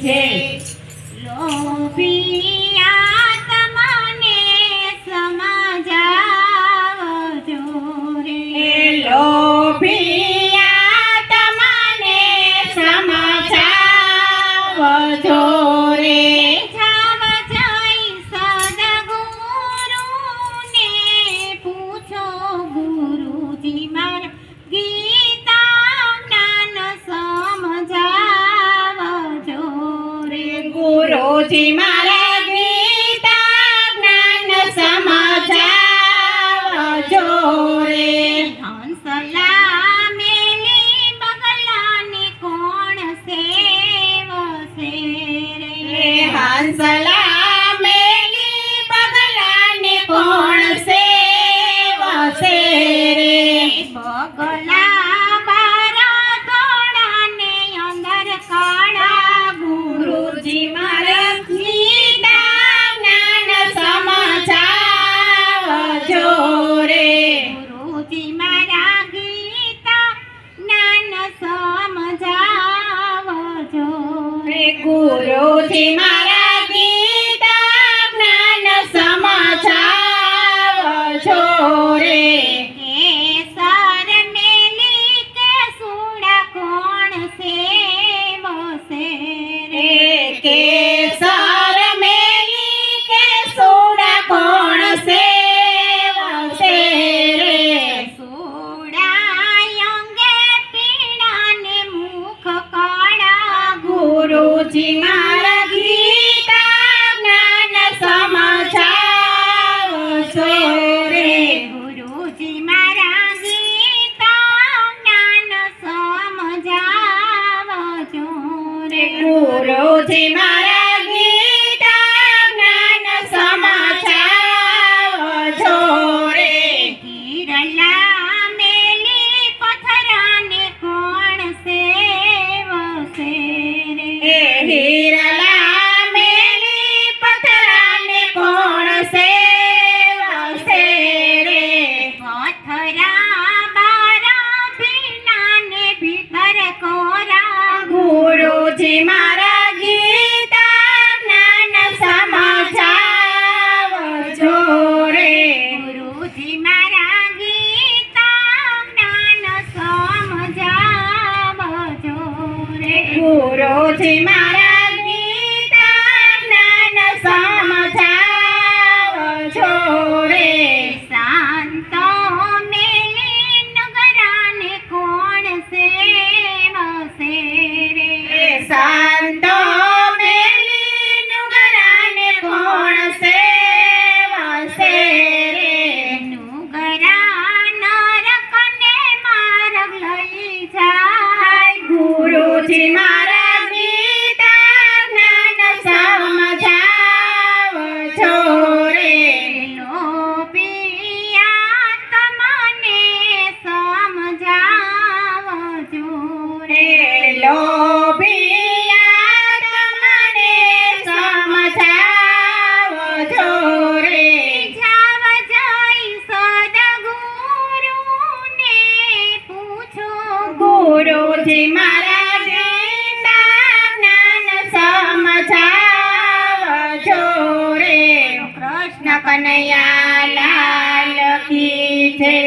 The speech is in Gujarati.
છે લોભિયા તમને સમજાવજો રે. લોભિયા તમને સમજાવજો. સલામેલી બગલાને કોણ સેવશે રે? બગલા બારા ગોણાને અંદર કાળા ગુરુજી મારખની દાનાન સમજાવજો રે. ગુરુજી મારા ગીતા નાન સમજાવજો રે ગુરુજી મારા última sa રોજે જ્ઞાન સમજાવજો રે. કૃષ્ણ કનૈયા લાલ કી છે